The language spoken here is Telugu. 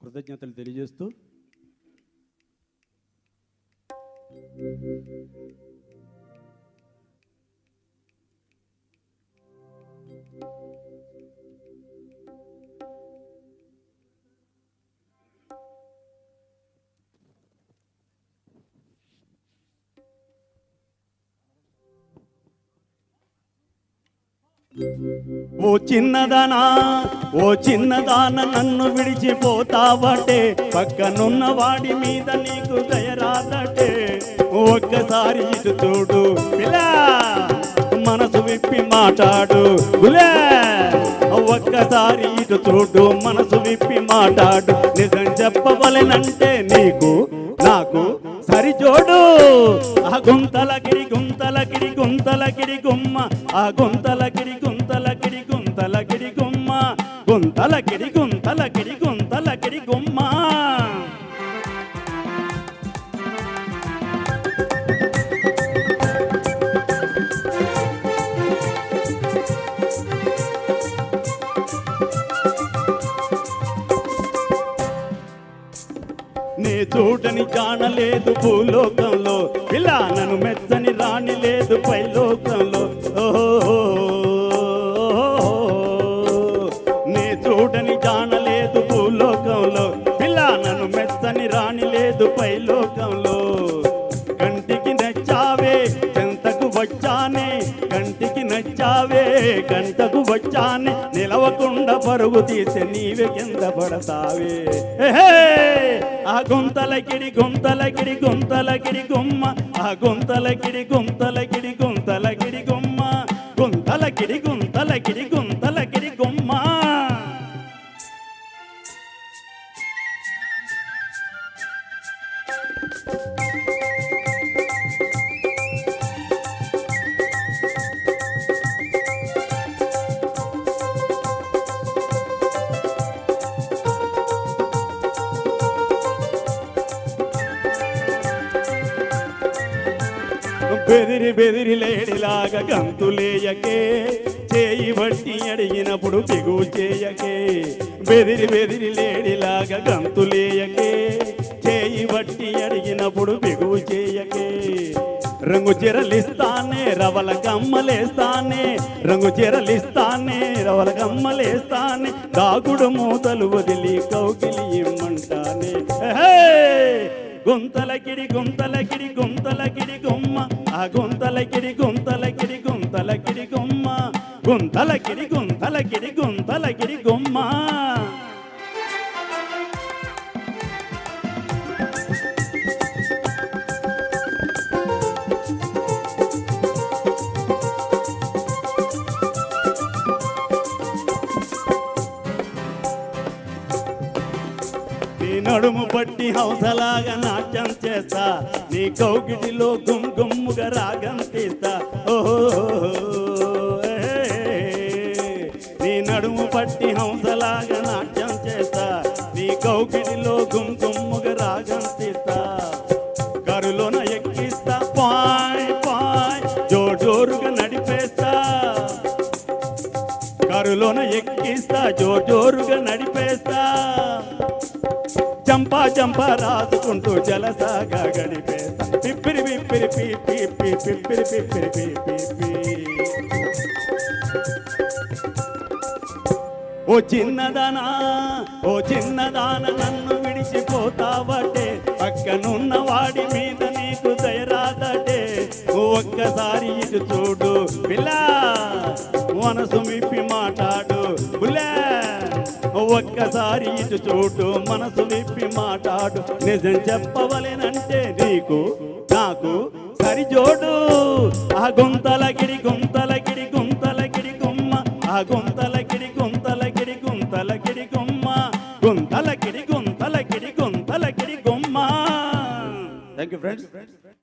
కృతజ్ఞతలు తెలియజేస్తూ ఓ చిన్నదానా ఓ చిన్నదాన నన్ను విడిచిపోతావటే. పక్కనున్న వాడి మీద నీకు దయరాదటే ఒక్కసారి ఇటు చూడు మనసు విప్పి మాట్లాడు గులే. ఒక్కసారి ఇటు చూడు మనసు విప్పి మాట్లాడు నిజం చెప్పవలెనంటే నీకు నాకు సరిచోడు. ఆ గుంతలకిడి గుంతలకిడి గుంతలకిడి గుమ్మ ఆ గుంతలకిడి గుంతల గిడి గుమ్మ గుంతల గిడి గుంతల గిడి గుంతల గిడి గుమ్మ. నే చూడని కానలేదు భూలోకంలో ఇలా నన్ను మెచ్చని రాణి లేదు పైలోకంలో. ఓహో గంటకు వచ్చాన్ని నిలవకుండా పరుగు తీసే నీవే కింద పడతావే ఆ గుంతలకిడి గుంతలకిడి గుంతలకిడి గుమ్మ ఆ గుంతలకిడి గుంతలకిడి గుంతలకిడి గుమ్మ గుంతలకిడి గుంతలకిడి గుంతలకిడి గుమ్మ Thank you. బెదిరి బెదిరి లేడిలాగా గంతులేయకే చేయి బట్టి అడిగినప్పుడు దిగువు చేయకే. బెదిరి బెదిరి లేడిలాగా గంతులేయకే చేయి బట్టి అడిగినప్పుడు బిగువు చేయకే. రంగు చీరలిస్తానే రవల కమ్మలేస్తానే రంగు చీరలిస్తానే రవల కమ్మలేస్తానే దాగుడు మూతలు వదిలి కౌకిలి ఇమ్మంటానే గుంతలకిడి గుంతలకిడి గుంతలకిడి గుమ్మ. ఆ గుంతలకిడి గుంతలకిడి గుంతలకిడి గుమ్మ. గుంతలకిడి గుంతలకిడి గుంతలకిడి గుమ్మ. పట్టి హౌసలాగా నాట్యం చేస్తా. నీ కౌగిటిలో గుమ్ గుమ్ముగా రాగం తీస్తా. ఓహో నీ నడుము పట్టి హంసలాగా నాట్యం చంపా రాసుకుంటూ జలసాగా గడిపేస్తా పిప్పిరి పిప్పిరి పి పి పి పిప్పిరి పిప్పిరి పిప్పి ఓ చిన్నదానా ఓ చిన్నదాన నన్ను విడిచిపోతావటే. పక్కనున్న వాడి మీద నీకు దయరాదటే. ఓ ఒక్కసారి ఇది చూడు పిల్లా మనసు మిప్పి మాట ఒక్కసారి ఇటు చూడు మనసు విప్పి మాట్లాడు. నిజం చెప్పవలెనంటే నీకు నాకు సరిజోడు. ఆ గుంతలగిడి గుంతలగిడి గుంతలగిడి గుమ్మ ఆ గుంతలగిడి గుంతలగిడి గుంతలగిడి గుమ్మ గుంతలగిడి గుంతలగిడి గుంతలగిడి గుమ్మ. Thank you friends